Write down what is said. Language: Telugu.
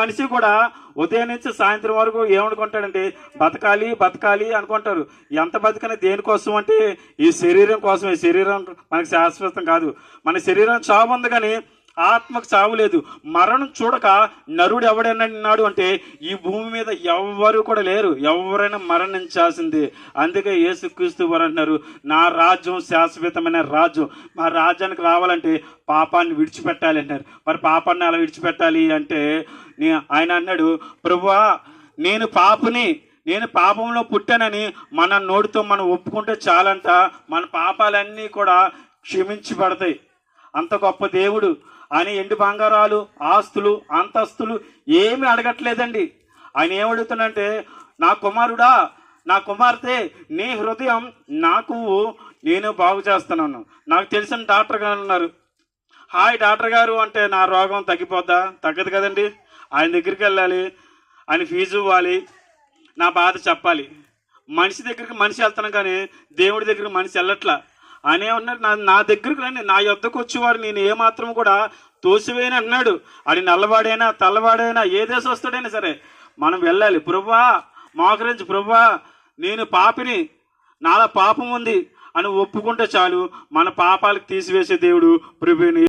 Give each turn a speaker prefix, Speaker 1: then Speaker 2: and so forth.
Speaker 1: మనిషి కూడా ఉదయం నుంచి సాయంత్రం వరకు ఏమనుకుంటాడంటే బతకాలి బతకాలి అనుకుంటారు. ఎంత బతకని దేనికోసం అంటే ఈ శరీరం కోసమే. శరీరం మనకి శాశ్వతం కాదు. మన శరీరం చావు ఉంది కానీ ఆత్మకు చావు లేదు. మరణం చూడక నరుడు ఎవడన్నాడు అంటే ఈ భూమి మీద ఎవ్వరు కూడా లేరు. ఎవరైనా మరణించాల్సిందే. అందుకే యేసుక్రీస్తు వారు అంటున్నారు నా రాజ్యం శాశ్వతమైన రాజ్యం. మా రాజ్యానికి రావాలంటే పాపాన్ని విడిచిపెట్టాలి అంటారు. మరి పాపాన్ని అలా విడిచిపెట్టాలి అంటే నే- ఆయన అన్నాడు ప్రభువా నేను పాపుని నేను పాపంలో పుట్టానని మన నోటితో మనం ఒప్పుకుంటే చాలంట. మన పాపాలన్నీ కూడా క్షమించబడతాయి. అంత గొప్ప దేవుడు ఆయన ఎండు బంగారాలు ఆస్తులు అంతస్తులు ఏమీ అడగట్లేదండి. ఆయన ఏమడుగుతున్నంటే నా కుమారుడా నా కుమార్తె నీ హృదయం నాకు నేను బాగు చేస్తున్నాను. నాకు తెలిసిన డాక్టర్ గారు ఉన్నారు. హాయ్ డాక్టర్ గారు అంటే నా రోగం తగ్గిపోద్దా? తగ్గదు కదండి. ఆయన దగ్గరికి వెళ్ళాలి. ఆయన ఫీజు ఇవ్వాలి. నా బాధ చెప్పాలి. మనిషి దగ్గరికి మనిషి వెళ్తాను కానీ దేవుడి దగ్గరికి మనిషి వెళ్ళట్లా. అనే ఉన్నాడు నా నా దగ్గరకు రండి నా యొద్దకు వచ్చేవారు నేను ఏమాత్రం కూడా తోసివేయని అన్నాడు. అది నల్లవాడైనా తెల్లవాడైనా ఏ దేశం వస్తాడైనా సరే మనం వెళ్ళాలి. ప్రభా మోకరించి ప్రభా నేను పాపిని నాలా పాపం ఉంది అని ఒప్పుకుంటే చాలు. మన పాపాలకు తీసివేసే దేవుడు ప్రభుని